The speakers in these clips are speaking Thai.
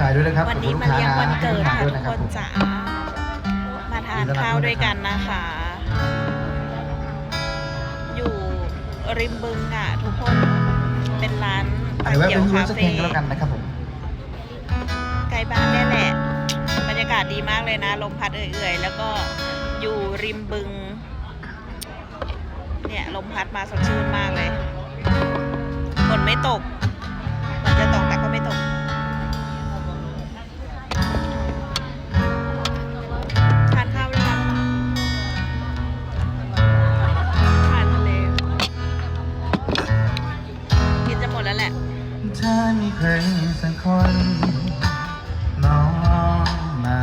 ทายด้วยนะครับวันนี้ขอบมาคุณเลี้ยงลูวันค้าเกิดนะค่ะด้วยทุนะกคครับนผมจ๋ามาทานข้าวด้วยกันนะคะ อยู่ริมบึงอะทุกคนเป็นร้านอาจจะแวะเขีเป็ยนวรู้คาสักเพเฟ่ลงก็แล้วกันนะครับผมใกล้บ้านนี่แหละบรรยากาศดีมากเลยนะ ลมพัดเอื่อยๆ แล้วก็อยู่ริมบึง เนี่ย ลมพัดมาสดชื่นมากเลยฝนไม่ตก ใครสักคนน้องมา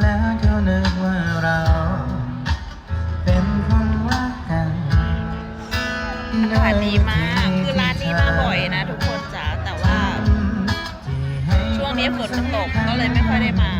แล้วเขานึกว่าเรา เป็นคนรักกันอากาศดีมาก คือร้านนี้มาบ่อยนะ ทุกคนจ๋า แต่ว่า ช่วงนี้ฝนมันตกก็เลยไม่ค่อยได้มา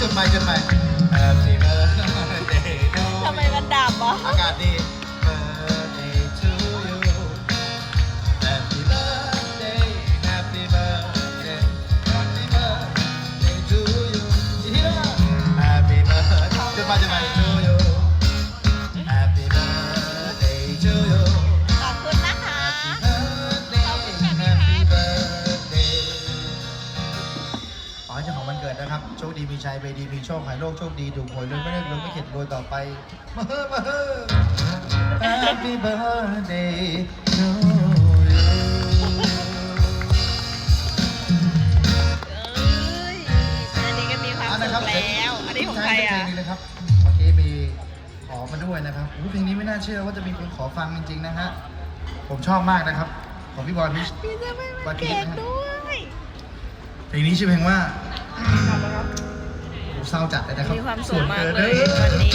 จุดใหม่จุดใหม่ Happy birthday to ทำไมมันดับอะอากาศดี Birthday to you Happy birthday Happy birthday Happy birthday to you อีกทีนะ Happy birthday จุดใหม่จุดใหม่ มีชัยไปดีมีโชคหายโรคโชคดีถูกหวยรวยไม่ได้รวยไม่เข็ดรวยต่อไปมาเฮ้อมาเฮ้อ Happy birthday to you เอ้ยอันนี้ก็มีความเอาสุนะขครับแล้ว อันนี้ของใครอะใช้เพลงนี้นะครับเมื่อกี้มีขอมาด้วยนะครับอุ๊ยเพลงนี้ไม่น่าเชื่อว่าจะมีคนขอฟังจริงๆนะฮะ ผมชอบมากนะครับ ของพี่บอยพิช พี่จะไม่มาเก่งด้วย เพลงนี้ชื่อเพลงว่าโอ้โห เศร้าจัดเลยนะครับมีความสุขมากเลยส่วันนี้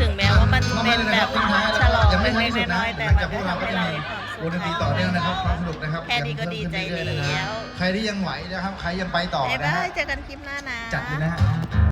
ถึงแม้ว่ามันมอบเป็ให้นเลยแบนะคบรับทิ้งท้ายฉลองยังไม่เล็ท้ายกสุดๆนะน้อยๆแต่หลังมัจากนพวกก็เราก็ทำให้จะเรามีมีความสุขวงดนตรีต่อเนื่องนะครับความสนุกนะครับแค่นี้ก็ดีใจยังเพิ่มขึ้นเรื่อยๆนะแล้ว ใครที่ยังไหวนะครับ ใครยังไปต่อบ๊ายนะบาฮะยเจอกันคลิปหน้านะ จัดเลยนะฮะ